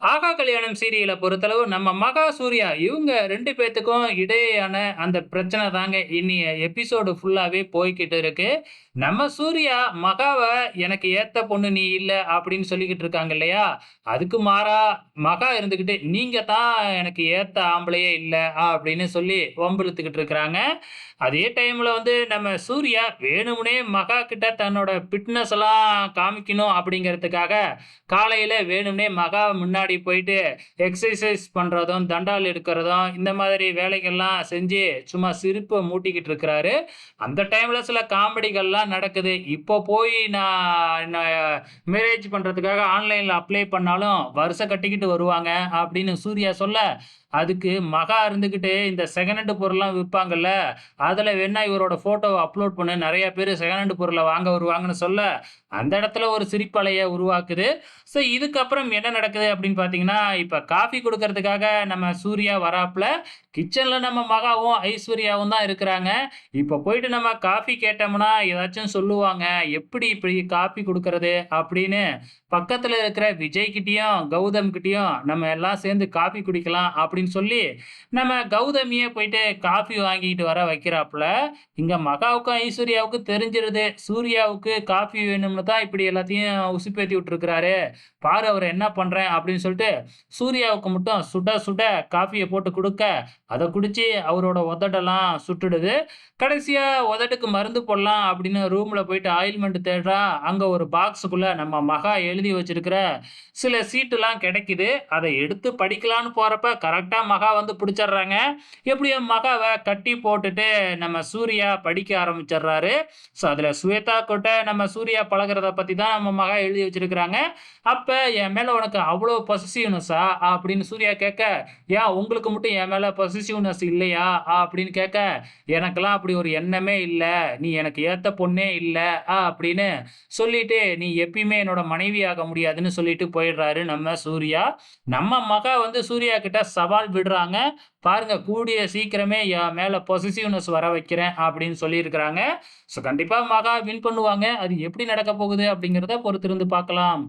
ஆகா கல்யாணம் சீரியலை பொறுத்தளவு நம்ம மகா, சூர்யா இவங்க ரெண்டு பேர்த்துக்கும் இடையேயான அந்த பிரச்சனை தாங்க இன்னைய எபிசோடு ஃபுல்லாகவே போய்கிட்டு இருக்கு. நம்ம சூர்யா மகாவை "எனக்கு ஏத்த பொண்ணு நீ இல்லை அப்படின்னு சொல்லிக்கிட்டு இருக்காங்க இல்லையா? அதுக்கு மாறா மகா இருந்துக்கிட்டு "நீங்க தான் எனக்கு ஏத்த ஆம்பளையே இல்லை அப்படின்னு சொல்லி வம்பிழுத்துக்கிட்டு இருக்கிறாங்க. அதே டைமில் வந்து நம்ம சூர்யா வேணும்னே மகா கிட்ட தன்னோட ஃபிட்னஸ் எல்லாம் காமிக்கணும் அப்படிங்கிறதுக்காக, காலையில் வேணும்னே மகா முன்னாடி போயிட்டு எக்ஸசைஸ் பண்ணுறதும் தண்டால் எடுக்கிறதும், இந்த மாதிரி வேலைகள்லாம் செஞ்சு சும்மா சிரிப்பை மூட்டிக்கிட்டு இருக்கிறாரு. அந்த டைமில் சில காமெடிகள்லாம் நடக்குது. இப்போ போய் நான் என்ன மேரேஜ் பண்ணுறதுக்காக ஆன்லைனில் அப்ளை பண்ணாலும் வருஷம் கட்டிக்கிட்டு வருவாங்க அப்படின்னு சூர்யா சொல்ல, அதுக்கு மகா இருந்துக்கிட்டு இந்த செகண்ட் ஹேண்ட் பொருள்லாம் விற்பாங்கல்ல அதில் வேணா இவரோட ஃபோட்டோவை அப்லோட் பண்ணு. நிறைய பேர் செகண்ட் ஹேண்ட் பொருளை வாங்க வருவாங்கன்னு சொல்ல, அந்த இடத்துல ஒரு சிரிப்பலையை உருவாக்குது. ஸோ இதுக்கப்புறம் என்ன நடக்குது அப்படின்னு பார்த்தீங்கன்னா, இப்போ காஃபி கொடுக்கறதுக்காக நம்ம சூர்யா வராப்பில் கிச்சனில் நம்ம மகாவும், ஐஸ்வர்யாவும் தான் இருக்கிறாங்க. இப்போ போயிட்டு நம்ம காஃபி கேட்டோம்னா, ஏதாச்சும் சொல்லுவாங்க. எப்படி இப்படி காஃபி கொடுக்கறது அப்படின்னு பக்கத்தில் இருக்கிற விஜய் கௌதம்கிட்டேயும் கௌதம் நம்ம எல்லாம் சேர்ந்து காஃபி குடிக்கலாம் அப்படின்னு சொல்லி, நம்ம கௌதமியே போயிட்டு காஃபி வாங்கிட்டு வர வைக்கிறாப்ல. இங்கே மகாவுக்கும், ஐஸ்வர்யாவுக்கும் தெரிஞ்சிருது. சூர்யாவுக்கு காஃபி வேணும்னு தான் இப்படி எல்லாத்தையும் உசுப்பேத்தி விட்டுருக்கிறாரு. பாரு அவர் என்ன பண்ணுறேன் அப்படின்னு சொல்லிட்டு, சூர்யாவுக்கு மட்டும் சுட சுட காஃபியை போட்டு கொடுக்க அதை குடித்து அவரோட உதடெல்லாம் சுட்டுடுது. கடைசியாக உதட்டுக்கு மருந்து போடலாம் அப்படின்னு ரூமில் போயிட்டு ஆயில்மெண்ட் தேடுறான். அங்கே ஒரு பாக்ஸுக்குள்ளே நம்ம மகா எழுதி வச்சிருக்கிற சில சீட்டுலாம் கிடைக்குது. அதை எடுத்து படிக்கலான்னு போகிறப்ப கரெக்டாக மகா வந்து பிடிச்சிடுறாங்க எப்படியோ மகாவை கட்டி போட்டுட்டு நம்ம சூர்யா படிக்க ஆரம்பிச்சிடுறாரு ஸோ அதில் ஸ்வேதா கிட்ட நம்ம சூர்யா பழகுறத பற்றி தான் நம்ம மகா எழுதி வச்சிருக்கிறாங்க. அப்போ "என் மேலே உனக்கு அவ்வளோ பொசசிவ்னெஸ்ஸா?" அப்படின்னு சூர்யா கேட்க, "ஏன் உங்களுக்கு மட்டும் என் மேலே பொசசிவ்னெஸ் இல்லையா?" அப்படின்னு கேட்க, "எனக்கெல்லாம் அப்படி ஒரு எண்ணமே இல்லை நீ எனக்கு ஏற்ற பொண்ணே இல்லை அப்படின்னு சொல்லிட்டு, "நீ எப்பயுமே என்னோட மனைவி ஆக முடியாதுன்னு" சொல்லிட்டு போயிடுறாரு நம்ம சூர்யா. நம்ம மகா வந்து சூர்யா கிட்ட சவால் விடுறாங்க. "பாருங்க கூடிய சீக்கிரமே என் மேல பொசசிவ்னெஸ் வர வைக்கிறேன்" அப்படின்னு சொல்லியிருக்கிறாங்க. ஸோ கண்டிப்பா மகா வின் பண்ணுவாங்க. அது எப்படி நடக்க போகுது அப்படிங்கிறத பொறுத்திருந்து பார்க்கலாம்.